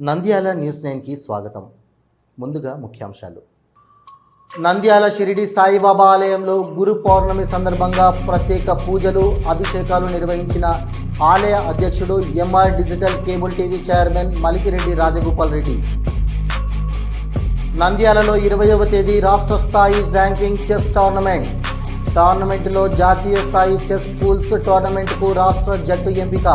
Nandyal news నైన్కి స్వాగతం. ముందుగా ముఖ్యాంశాలు. నంద్యాల షిరిడి సాయిబాబా ఆలయంలో గురు పౌర్ణమి సందర్భంగా ప్రత్యేక పూజలు అభిషేకాలు నిర్వహించిన ఆలయ అధ్యక్షుడు MR digital cable TV chairman Malikireddy Rajagopal Reddy. నంద్యాలలో ఇరవయవ తేదీ రాష్ట్ర స్థాయి ర్యాంకింగ్ చెస్ టోర్నమెంట్. టోర్నమెంట్లో జాతీయ స్థాయి చెస్ స్కూల్స్ టోర్నమెంట్కు రాష్ట్ర జట్టు ఎంపిక.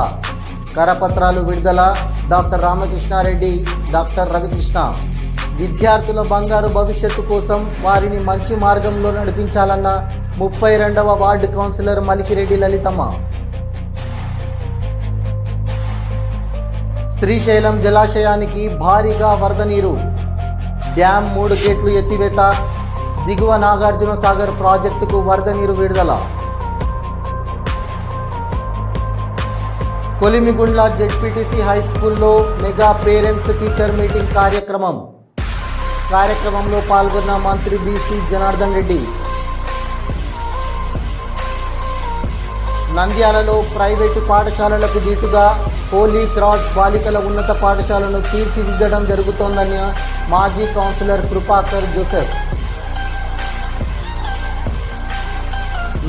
కరపత్రాలు విడుదల డాక్టర్ రామకృష్ణారెడ్డి డాక్టర్ రవికృష్ణ. విద్యార్థుల బంగారు భవిష్యత్తు కోసం వారిని మంచి మార్గంలో నడిపించాలన్న ముప్పై రెండవ వార్డు కౌన్సిలర్ మలికిరెడ్డి లలితమ్మ. శ్రీశైలం జలాశయానికి భారీగా వరద నీరు. డ్యామ్ మూడు గేట్లు ఎత్తివేత. దిగువ నాగార్జున సాగర్ ప్రాజెక్టుకు వరద నీరు విడుదల. కొలిమిగుండ్ల జెడ్పీటీసీ హై స్కూల్లో మెగా పేరెంట్స్ టీచర్ మీటింగ్ కార్యక్రమం. కార్యక్రమంలో పాల్గొన్న మంత్రి బీసీ జనార్దన్ రెడ్డి. నంద్యాలలో ప్రైవేటు పాఠశాలలకు దీటుగా హోలీ క్రాస్ బాలికల ఉన్నత పాఠశాలను తీర్చిదిద్దడం జరుగుతోందని మాజీ కౌన్సిలర్ కృపాకర్ జోసెఫ్.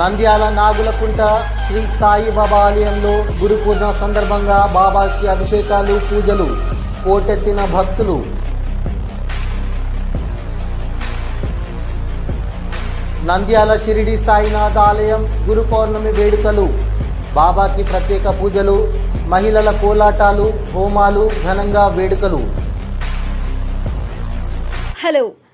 నంద్యాల నాగులకుంట శ్రీ సాయిబాబా ఆలయంలో గురు పూజ సందర్భంగా బాబాకి అభిషేకాలు పూజలు కోటెత్తిన భక్తులు. నంద్యాల షిరిడి సాయినాథ్ ఆలయం గురు పౌర్ణమి వేడుకలు బాబాకి ప్రత్యేక పూజలు మహిళల కోలాటాలు హోమాలు ఘనంగా వేడుకలు. హలో